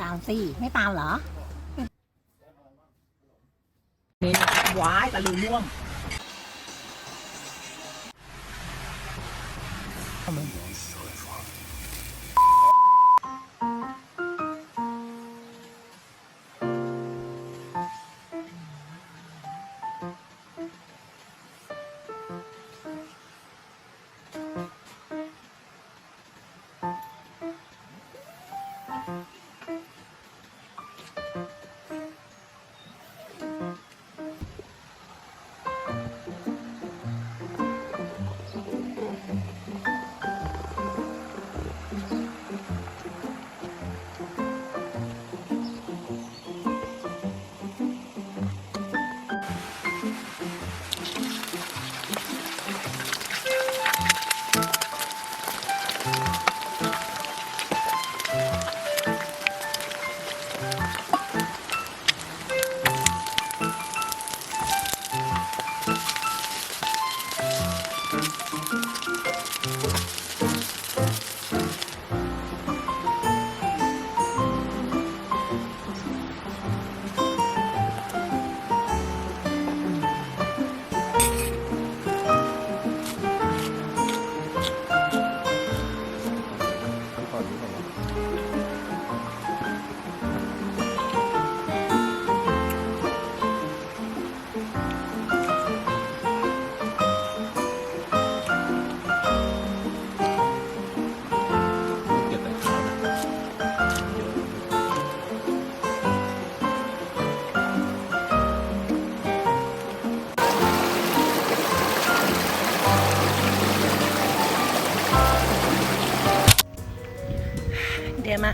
ตามสิไม่ตามเหรอนี่นะครับว้ายตะลุยม่วง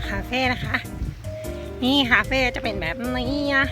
คาเฟ่นะคะ นี่คาเฟ่จะเป็นแบบนี้นะ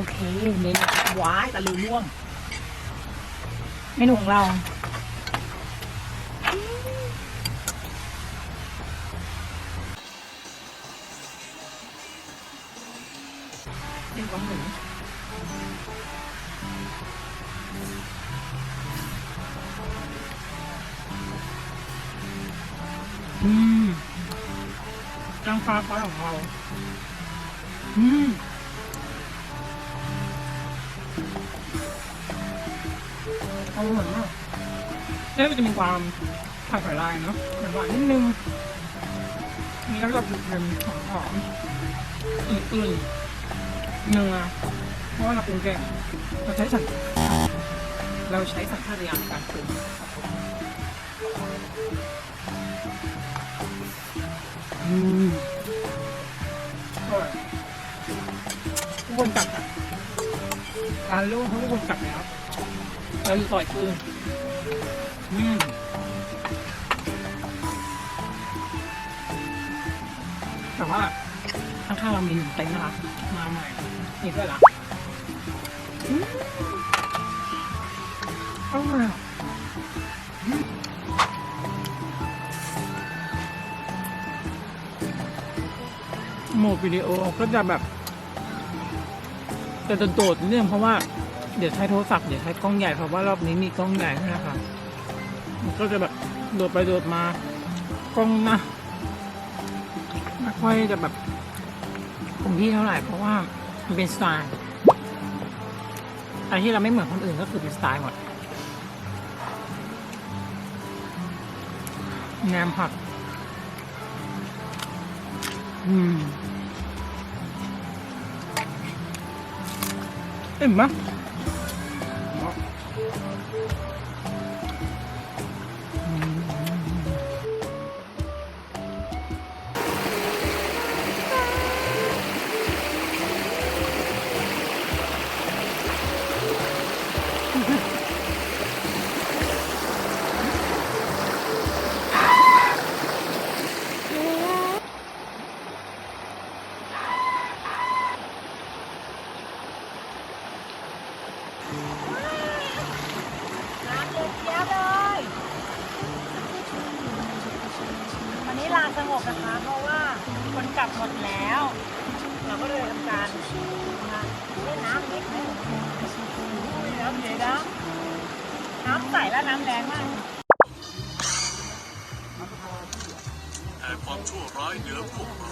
โอเคเมนูว้ายตะลือม่วงเมนูของเรา เป็นของหมูอืมจังฟ้าฟ้าของเรา อืม อร่อยมากเอ๊ะมันจะมีความผัดสายลายเนาะหวานๆนิดนึงมีแล้วก็เค็มหอมๆอมอื่นๆเนื้อเพราะว่าเราปรุงแกงเราใช้สัญเราใช้สัญชาตญาณในการปรุงอืมอร่อยทุกคนกลับอะทานลูกทุกคนกลับแล้ว เราอยู่ต่อยคืนอืมแต่ว่าข้างๆเรามีหนึ่งเต็นท์นะคะมาใหม่นี่ด้วยละอืมอร่อยอะอืมโหมดวิดีโอก็จะแบบจะโดดๆนิดนึงเพราะว่า เดี๋ยวใช้โทรศัพท์เดี๋ยวใช้กล้องใหญ่เพราะว่ารอบนี้มีกล้องใหญ่ใช่ไหมคะมันก็จะแบบโดดไปโดดมากล้องนะไม่ค่อยจะแบบคงที่เท่าไหร่เพราะว่ามันเป็นสไตล์อะไรที่เราไม่เหมือนคนอื่นก็คือเป็นสไตล์หมดแหนมผัก อืมเอ็มมะ Thank you. สงบนะคะ เพราะว่าคนกลับหมดแล้ว เราก็เลยทำการมาเล่นน้ำนิดนึงอุ้ยน้ำเย็นนะน้ำใสและน้ำแรงมากแต่ความชั่วร้ายเหนือพวกเรา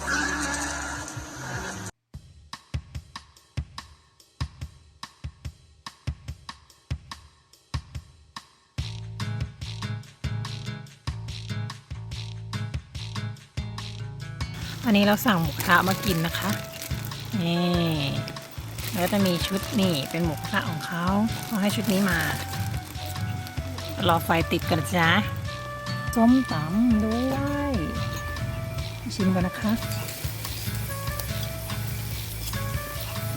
นี้เราสั่งหมูกระทะมากินนะคะนี่แล้วจะมีชุดนี่เป็นหมูกระทะของเขาเขาให้ชุดนี้มารอไฟติดกันจ๊ะส้มตำด้วยชิมกันนะคะ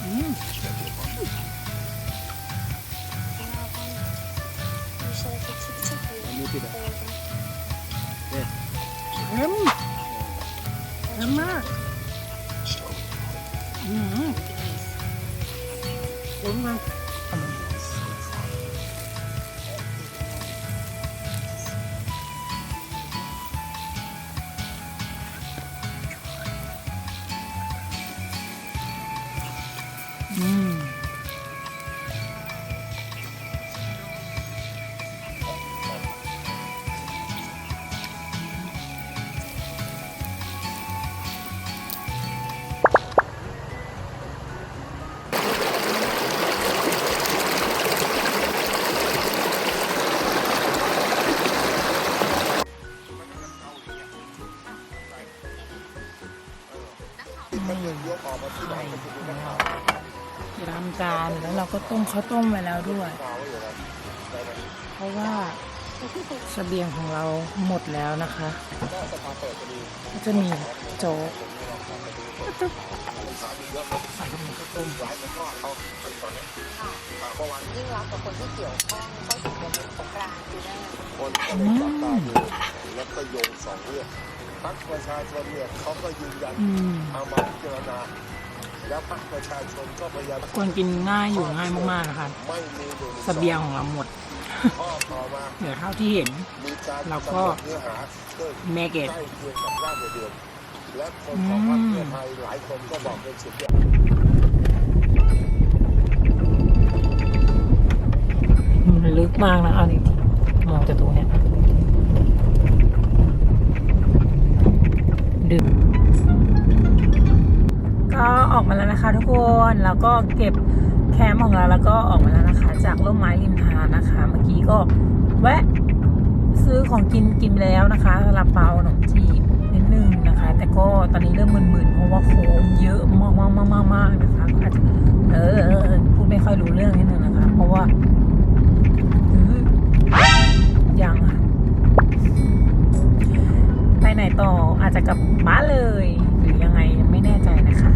อืมเค็มเค็มมากอืมเค็มมาก ที่ทำจานแล้วเราก็ต้มข้าวต้มไว้แล้วด้วย เพราะว่าเสบียงของเราหมดแล้วนะคะก็จะมีโจ๊กใส่ข้าวต้มยิ่งรักกับคนที่เกี่ยวข้องก็ถึงจะเป็นสงกรานต์ปีหน้าคนก็ไปจับตาดู แล้วก็โยงสองเรื่องพักประชาชนเนี่ยเขาก็ยืนยันอืมเอามาพิจารณาแล้วพรรคประชาชนก็พยายามควรกินง่ายอยู่ง่ายมากๆนะคะไม่มีหนึ่งเสบียงของเราหมด ข้อต่อมาเหลือเท่าที่เห็น มีการแล้วก็ กำหนดเนื้อหาเพิ่ม แม่เกตใกล้เคียงกับร่างเดือนและคนของพรรคเพื่อไทยหลายคนก็บอกเป็นสุดยอดมันลึกมากนะเอาจริงๆมองจากตรงเนี้ย ดึกก็ออกมาแล้วนะคะทุกคนแล้วก็เก็บแคมป์ของเราแล้วก็ออกมาแล้วนะคะ จากร่มไม้ริมทางนะคะ เมื่อกี้ก็แวะซื้อของกินกินแล้วนะคะซาลาเปาขนมจีบนิดนึงนะคะ แต่ก็ตอนนี้เริ่มมึนๆเพราะว่าโค้งเยอะมากๆๆๆๆนะคะอาจจะเออพูดไม่ค่อยรู้เรื่องนิดนึงนะคะ เพราะว่า ไปไหนต่ออาจจะกลับบ้านเลย หรือยังไงยังไม่แน่ใจนะคะ